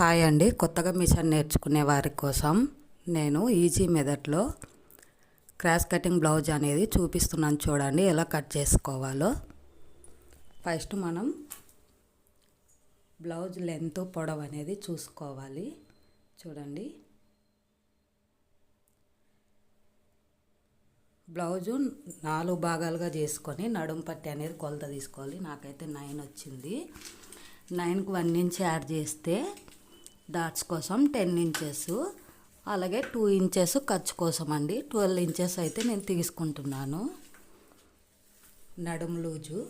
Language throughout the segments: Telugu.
హాయ్ అండి. కొత్తగా మిషన్ నేర్చుకునే వారి కోసం నేను ఈజీ మెథడ్లో క్రాస్ కటింగ్ బ్లౌజ్ అనేది చూపిస్తున్నాను చూడండి ఎలా కట్ చేసుకోవాలో. ఫస్ట్ మనం బ్లౌజ్ లెంత్ పొడవు అనేది చూసుకోవాలి. చూడండి. బ్లౌజు నాలుగు భాగాలుగా చేసుకొని నడుం పట్టి అనేది కొలత తీసుకోవాలి. నాకైతే నైన్ వచ్చింది. నైన్కి వన్ ఇంచ్ యాడ్ చేస్తే డాట్స్ కోసం టెన్ ఇంచెస్ అలాగే టూ ఇంచెస్ ఖర్చు కోసం అండి ట్వెల్వ్ ఇంచెస్ అయితే నేను తీసుకుంటున్నాను. నడుము లూజు.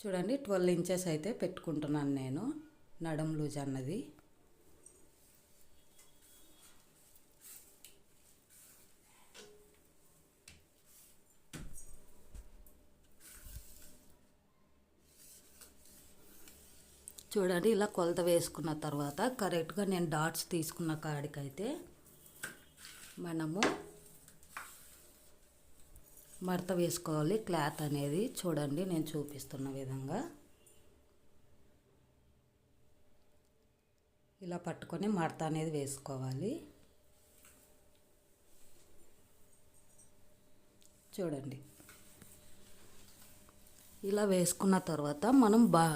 చూడండి ట్వెల్వ్ ఇంచెస్ అయితే పెట్టుకుంటున్నాను నేను నడుము లూజ్ అన్నది. చూడండి ఇలా కొలత వేసుకున్న తర్వాత కరెక్ట్గా నేను డాట్స్ తీసుకున్న కాడికైతే మనము మడత వేసుకోవాలి. క్లాత్ అనేది చూడండి నేను చూపిస్తున్న విధంగా. ఇలా పట్టుకొని మడత అనేది వేసుకోవాలి. చూడండి. ఇలా వేసుకున్న తర్వాత మనం బా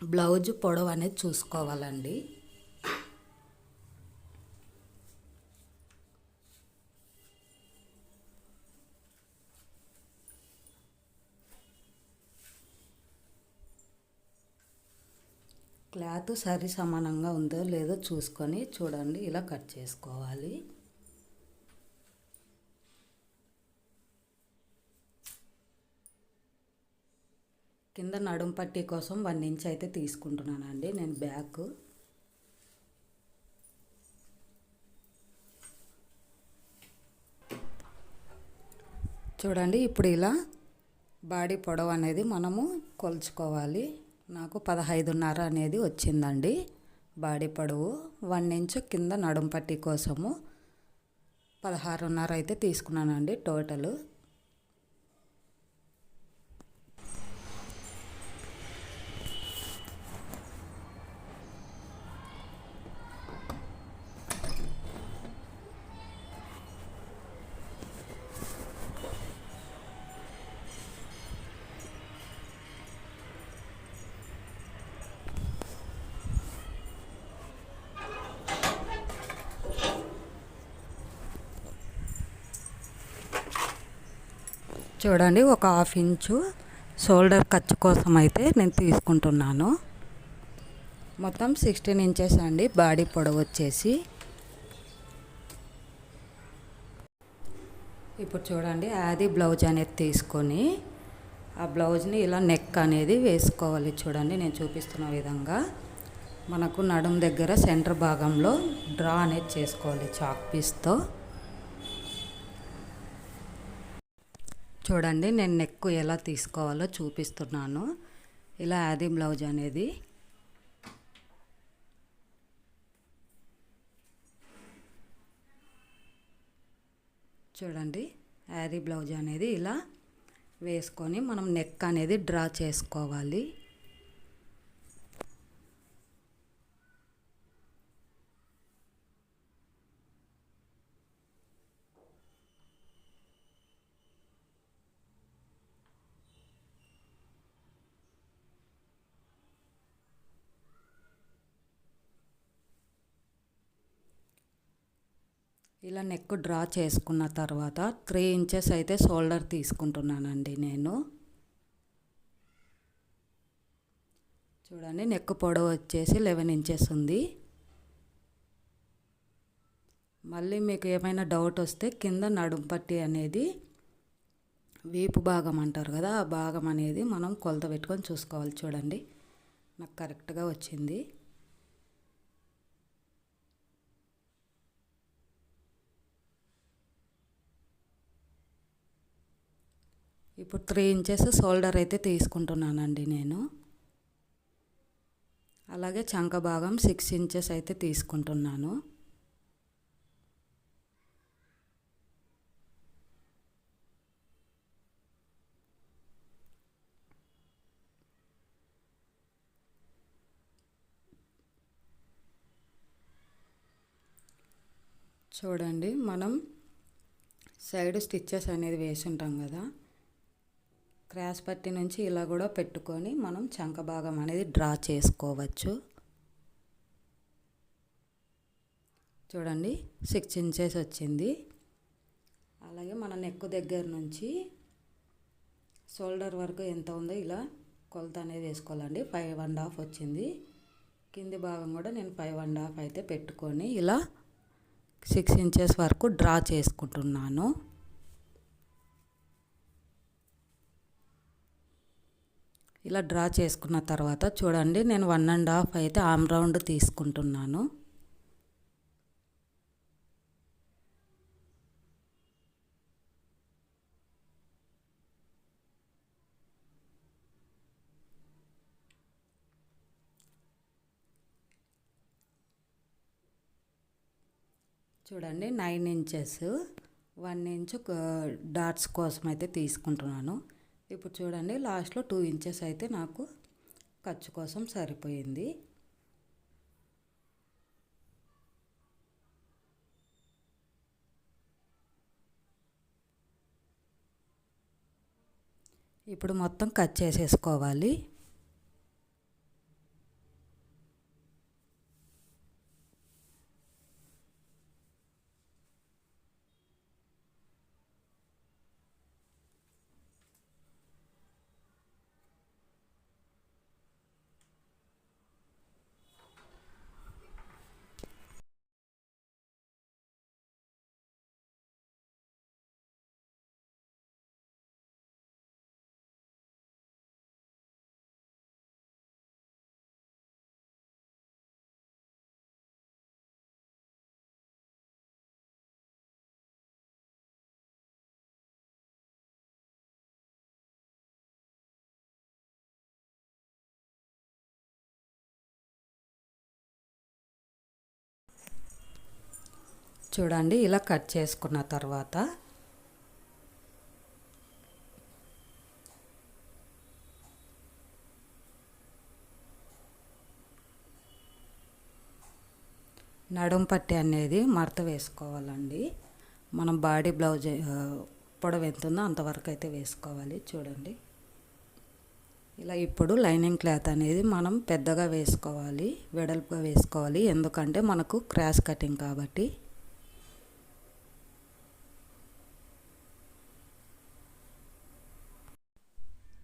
బ్లౌజ్ పొడవు అనేది చూసుకోవాలండి. క్లాత్ సరి సమానంగా ఉందో లేదో చూసుకొని చూడండి ఇలా కట్ చేసుకోవాలి. కింద నడుం పట్టి కోసం వన్ ఇంచ్ అయితే తీసుకుంటున్నానండి. నేను బ్యాక్. చూడండి ఇప్పుడు ఇలా బాడీ పొడవు అనేది మనము కొలుచుకోవాలి. నాకు పదహైదున్నర అనేది వచ్చిందండి. బాడీ పొడవు వన్ ఇంచ్ కింద నడుం పట్టి కోసము పదహారున్నర అయితే తీసుకున్నానండి టోటల్. చూడండి ఒక హాఫ్ ఇంచు షోల్డర్ ఖర్చు కోసం అయితే నేను తీసుకుంటున్నాను. మొత్తం సిక్స్టీన్ ఇంచెస్ అండి బాడీ పొడవు వచ్చేసి. ఇప్పుడు చూడండి అది బ్లౌజ్ అనేది తీసుకొని ఆ బ్లౌజ్ని ఇలా నెక్ అనేది వేసుకోవాలి చూడండి నేను చూపిస్తున్న విధంగా. మనకు నడుం దగ్గర సెంటర్ భాగంలో డ్రా అనేది చేసుకోవాలి చాక్ పీస్తో. చూడండి నేను నెక్ ఎలా తీసుకోవాలో చూపిస్తున్నాను. ఇలా యాది బ్లౌజ్ అనేది. చూడండి యారీ బ్లౌజ్ అనేది ఇలా వేసుకొని మనం నెక్ అనేది డ్రా చేసుకోవాలి. ఇలా నెక్ డ్రా చేసుకున్న తర్వాత త్రీ ఇంచెస్ అయితే షోల్డర్ తీసుకుంటున్నానండి నేను. చూడండి నెక్ పొడవు వచ్చేసి లెవెన్ ఇంచెస్ ఉంది. మళ్ళీ మీకు ఏమైనా డౌట్ వస్తే కింద నడుంపట్టి అనేది వీపు భాగం అంటారు కదా ఆ భాగం అనేది మనం కొలత పెట్టుకొని చూసుకోవాలి చూడండి. నాకు కరెక్ట్గా వచ్చింది. ఇప్పుడు త్రీ ఇంచెస్ షోల్డర్ అయితే తీసుకుంటున్నానండి నేను. అలాగే చంక భాగం సిక్స్ ఇంచెస్ అయితే తీసుకుంటున్నాను. చూడండి మనం సైడ్ స్టిచ్చెస్ అనేది వేసి ఉంటాం కదా. క్రాస్ పట్టి నుంచి ఇలా కూడా పెట్టుకొని మనం చంక భాగం అనేది డ్రా చేసుకోవచ్చు. చూడండి సిక్స్ ఇంచెస్ వచ్చింది. అలాగే మన నెక్ దగ్గర నుంచి షోల్డర్ వరకు ఎంత ఉందో ఇలా కొలత అనేది వేసుకోవాలండి. ఫైవ్ అండ్ హాఫ్ వచ్చింది. కింది భాగం కూడా నేను ఫైవ్ అండ్ హాఫ్ అయితే పెట్టుకొని ఇలా సిక్స్ ఇంచెస్ వరకు డ్రా చేసుకుంటున్నాను. ఇలా డ్రా చేసుకున్న తర్వాత చూడండి నేను వన్ అండ్ హాఫ్ అయితే ఆమ్ రౌండ్ తీసుకుంటున్నాను. చూడండి nine inches one inch darts కోసం అయితే తీసుకుంటున్నాను. ఇప్పుడు చూడండి లాస్ట్లో టూ ఇంచెస్ అయితే నాకు ఖర్చు కోసం సరిపోయింది. ఇప్పుడు మొత్తం కట్ చేసేసుకోవాలి. చూడండి ఇలా కట్ చేసుకున్న తర్వాత నడుం పట్టి అనేది మడత వేసుకోవాలండి. మనం బాడీ బ్లౌజ్ పొడవు ఎంత ఉందో అంతవరకు అయితే వేసుకోవాలి. చూడండి. ఇలా ఇప్పుడు లైనింగ్ క్లాత్ అనేది మనం పెద్దగా వేసుకోవాలి వెడల్పుగా వేసుకోవాలి. ఎందుకంటే మనకు క్రాస్ కటింగ్ కాబట్టి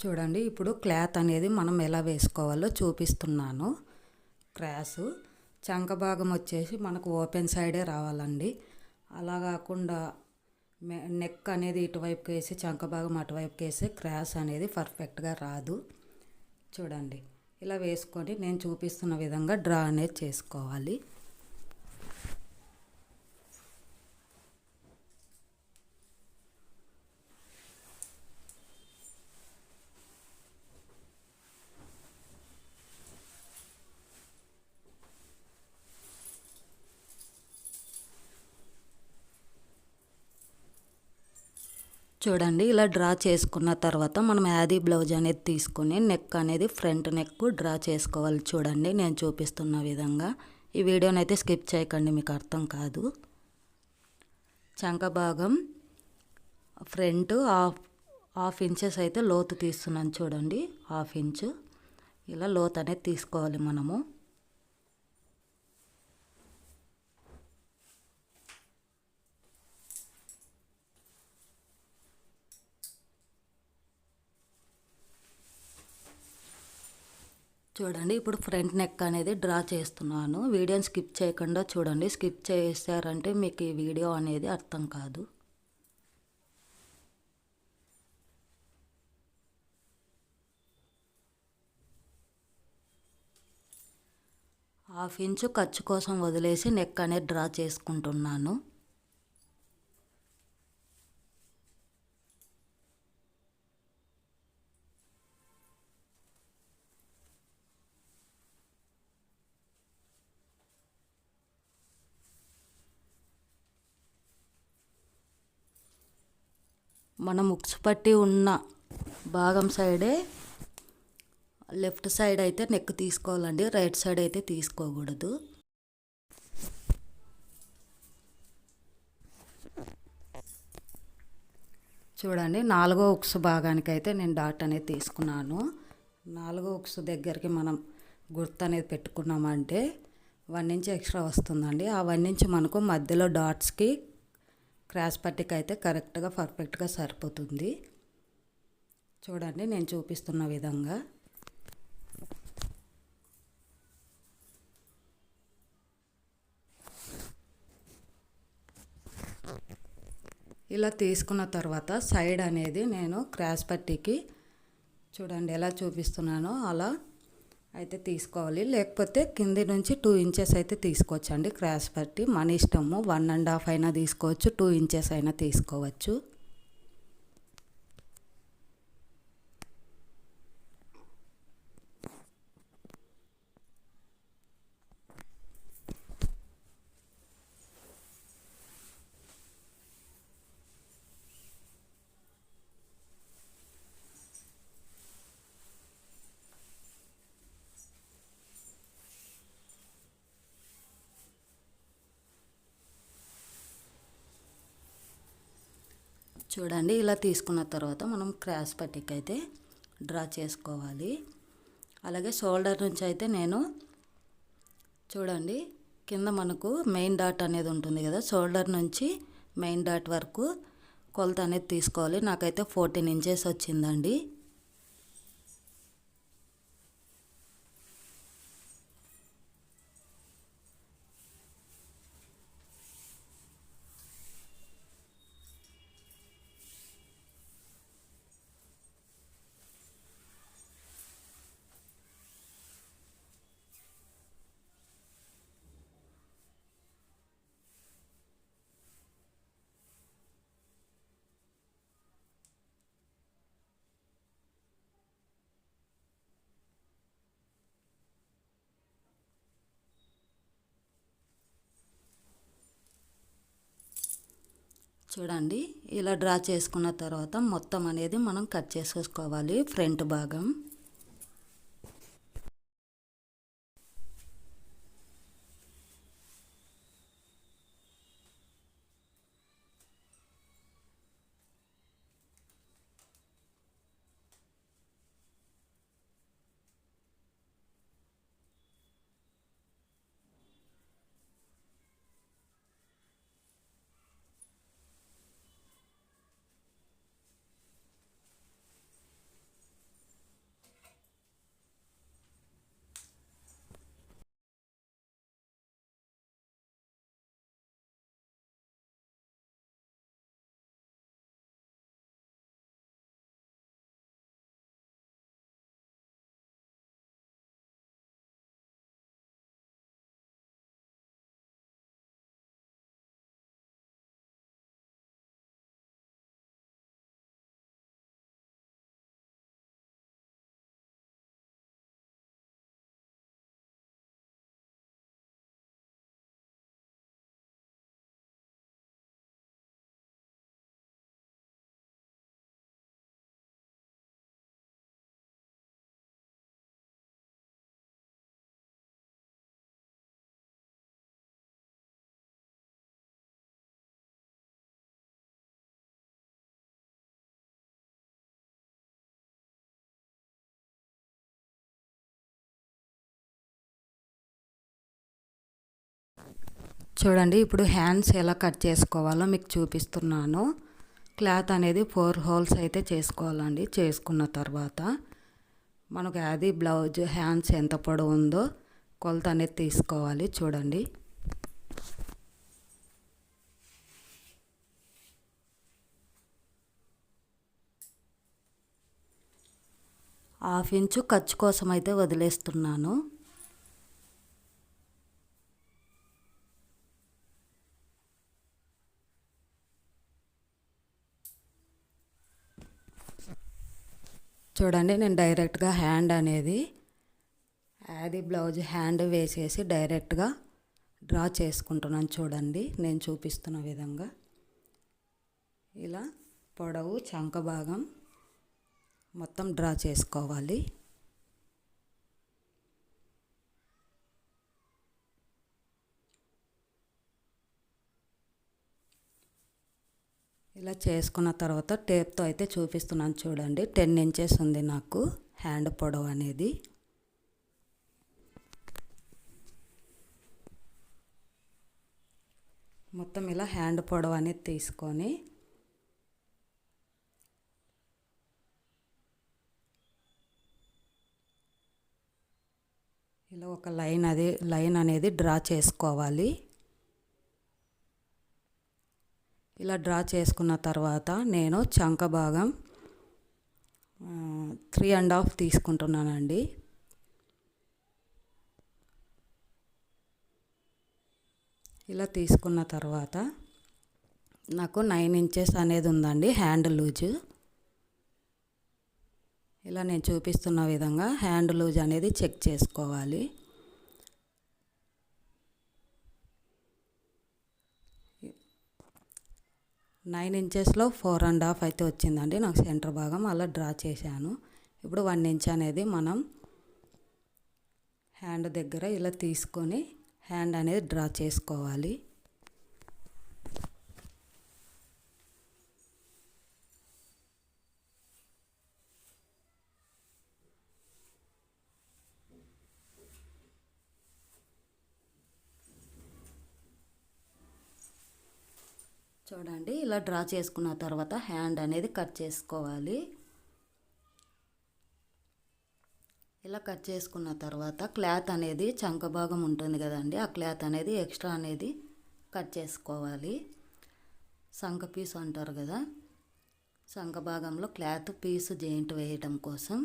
చూడండి ఇప్పుడు క్లాత్ అనేది మనం ఎలా వేసుకోవాలో చూపిస్తున్నాను. క్రాసు. చంక భాగం వచ్చేసి మనకు ఓపెన్ సైడే రావాలండి. అలా కాకుండా నెక్ అనేది ఇటువైపుకి వేసి చంక భాగం అటువైపుకి వేసి క్రాస్ అనేది పర్ఫెక్ట్గా రాదు. చూడండి. ఇలా వేసుకొని నేను చూపిస్తున్న విధంగా డ్రా అనేది చేసుకోవాలి. చూడండి ఇలా డ్రా చేసుకున్న తర్వాత మనం యాదీ బ్లౌజ్ అనేది తీసుకొని నెక్ అనేది ఫ్రంట్ నెక్ డ్రా చేసుకోవాలి చూడండి నేను చూపిస్తున్న విధంగా. ఈ వీడియోని అయితే స్కిప్ చేయకండి మీకు అర్థం కాదు. చంక భాగం ఫ్రంట్ హాఫ్ హాఫ్ ఇంచెస్ అయితే లోతు తీస్తున్నాను చూడండి హాఫ్ ఇంచు. ఇలా లోతు అనేది తీసుకోవాలి మనము. చూడండి ఇప్పుడు ఫ్రంట్ నెక్ అనేది డ్రా చేస్తున్నాను. వీడియోని స్కిప్ చేయకుండా చూడండి. స్కిప్ చేశారంటే మీకు ఈ వీడియో అనేది అర్థం కాదు. హాఫ్ ఇంచు ఖర్చు కోసం వదిలేసి నెక్ అనేది డ్రా చేసుకుంటున్నాను. మనం ఉక్స్ పట్టి ఉన్న భాగం సైడే లెఫ్ట్ సైడ్ అయితే నెక్ తీసుకోవాలండి. రైట్ సైడ్ అయితే తీసుకోకూడదు. చూడండి నాలుగో ఉక్స్ భాగానికి అయితే నేను డాట్ అనేది తీసుకున్నాను. నాలుగో ఉక్స్ దగ్గరికి మనం గుర్తు అనేది పెట్టుకున్నామంటే వన్ ఇంచ్ ఎక్స్ట్రా వస్తుందండి. ఆ వన్ ఇంచ్ మనకు మధ్యలో డాట్స్కి క్రాస్ పట్టికి అయితే కరెక్ట్గా పర్ఫెక్ట్గా సరిపోతుంది. చూడండి నేను చూపిస్తున్న విధంగా. ఇలా తీసుకున్న తర్వాత సైడ్ అనేది నేను క్రాస్ పట్టికి చూడండి ఎలా చూపిస్తున్నానో అలా అయితే తీసుకోవాలి. లేకపోతే కింది నుంచి టూ ఇంచెస్ అయితే తీసుకోవచ్చండి క్రాస్ పట్టి. మన ఇష్టము వన్ అండ్ హాఫ్ అయినా తీసుకోవచ్చు టూ ఇంచెస్ అయినా తీసుకోవచ్చు. చూడండి ఇలా తీసుకున్న తర్వాత మనం క్రాస్ పట్టికి అయితే డ్రా చేసుకోవాలి. అలాగే షోల్డర్ నుంచి అయితే నేను చూడండి కింద మనకు మెయిన్ డాట్ అనేది ఉంటుంది కదా షోల్డర్ నుంచి మెయిన్ డాట్ వరకు కొలత అనేది తీసుకోవాలి. నాకైతే ఫోర్టీన్ ఇంచెస్ వచ్చిందండి. చూడండి ఇలా డ్రా చేసుకున్న తర్వాత మొత్తం అనేది మనం కట్ చేసుకోవాలి ఫ్రంట్ భాగం. చూడండి ఇప్పుడు హ్యాండ్స్ ఎలా కట్ చేసుకోవాలో మీకు చూపిస్తున్నాను. క్లాత్ అనేది ఫోర్ హోల్స్ అయితే చేసుకోవాలండి చేసుకున్న తర్వాత. మనకు అది బ్లౌజ్ హ్యాండ్స్ ఎంత పొడవు ఉందో కొలత అనేది తీసుకోవాలి చూడండి. హాఫ్ ఇంచు ఖర్చు కోసం అయితే వదిలేస్తున్నాను. చూడండి నేను డైరెక్ట్గా హ్యాండ్ అనేది యాది బ్లౌజ్ హ్యాండ్ వేసేసి డైరెక్ట్గా డ్రా చేసుకుంటున్నాను చూడండి నేను చూపిస్తున్న విధంగా. ఇలా పొడవు చంక భాగం మొత్తం డ్రా చేసుకోవాలి. ఇలా చేసుకున్న తర్వాత టేప్తో అయితే చూపిస్తున్నాను చూడండి. టెన్ ఇంచెస్ ఉంది నాకు. హ్యాండ్ పొడవు అనేది. మొత్తం ఇలా హ్యాండ్ పొడవు అనేది తీసుకొని ఇలా ఒక లైన్ అది లైన్ అనేది డ్రా చేసుకోవాలి. ఇలా డ్రా చేసుకున్న తర్వాత నేను చంక భాగం త్రీ అండ్ హాఫ్ తీసుకుంటున్నానండి. ఇలా తీసుకున్న తర్వాత నాకు నైన్ ఇంచెస్ అనేది ఉందండి హ్యాండ్ లూజ్ ఇలా నేను చూపిస్తున్న విధంగా హ్యాండ్ లూజ్ అనేది చెక్ చేసుకోవాలి. నైన్ ఇంచెస్లో ఫోర్ అండ్ హాఫ్ అయితే వచ్చిందండి. నాకు సెంటర్ భాగం అలా డ్రా చేశాను. ఇప్పుడు వన్ ఇంచ్ అనేది మనం హ్యాండ్ దగ్గర ఇలా తీసుకొని హ్యాండ్ అనేది డ్రా చేసుకోవాలి. చూడండి ఇలా డ్రా చేసుకున్న తర్వాత హ్యాండ్ అనేది కట్ చేసుకోవాలి. ఇలా కట్ చేసుకున్న తర్వాత క్లాత్ అనేది చంక భాగం ఉంటుంది కదండి ఆ క్లాత్ అనేది ఎక్స్ట్రా అనేది కట్ చేసుకోవాలి. సంక పీస్ అంటారు కదా సంక భాగంలో క్లాత్ పీస్ జాయింట్ వేయటం కోసం.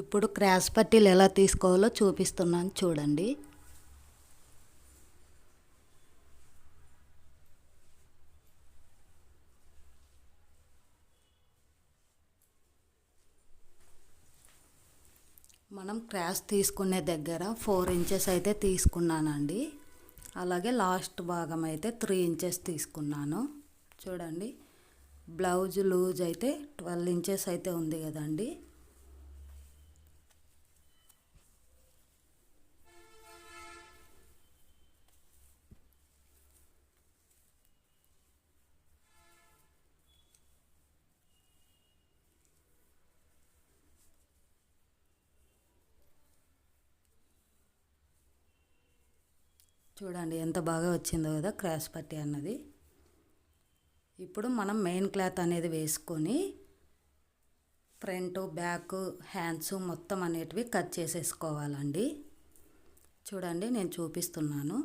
ఇప్పుడు క్రాస్ పట్టీలు ఎలా తీసుకోవాలో చూపిస్తున్నాను చూడండి. మనం క్రాస్ తీసుకునే దగ్గర ఫోర్ ఇంచెస్ అయితే తీసుకున్నానండి. అలాగే లాస్ట్ భాగం అయితే త్రీ ఇంచెస్ తీసుకున్నాను. చూడండి. బ్లౌజ్ లూజ్ అయితే ట్వెల్వ్ ఇంచెస్ అయితే ఉంది కదండి. చూడండి ఎంత బాగా వచ్చిందో కదా క్రాస్ పట్టి అన్నది. ఇప్పుడు మనం మెయిన్ క్లాత్ అనేది వేసుకొని ఫ్రంట్ బ్యాక్ హ్యాండ్స్ మొత్తం అనేటివి కట్ చేసేసుకోవాలండి. చూడండి నేను చూపిస్తున్నాను.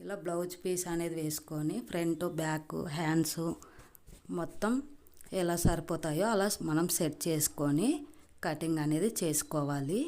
ఇలా బ్లౌజ్ పీస్ అనేది వేసుకొని ఫ్రంట్ బ్యాక్ హ్యాండ్స్ మొత్తం ఎలా సరిపోతాయో అలా మనం సెట్ చేసుకొని కటింగ్ అనేది చేసుకోవాలి.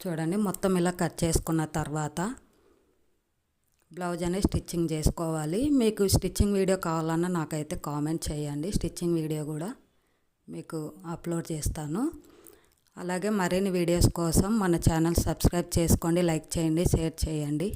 చూడండి మొత్తం ఇలా కట్ చేసుకున్న తర్వాత బ్లౌజ్ అనేది స్టిచ్చింగ్ చేసుకోవాలి. మీకు స్టిచ్చింగ్ వీడియో కావాలన్నా నాకైతే కామెంట్ చేయండి. స్టిచ్చింగ్ వీడియో కూడా మీకు అప్లోడ్ చేస్తాను. అలాగే మరిన్ని వీడియోస్ కోసం మన ఛానల్ సబ్స్క్రైబ్ చేసుకోండి లైక్ చేయండి షేర్ చేయండి.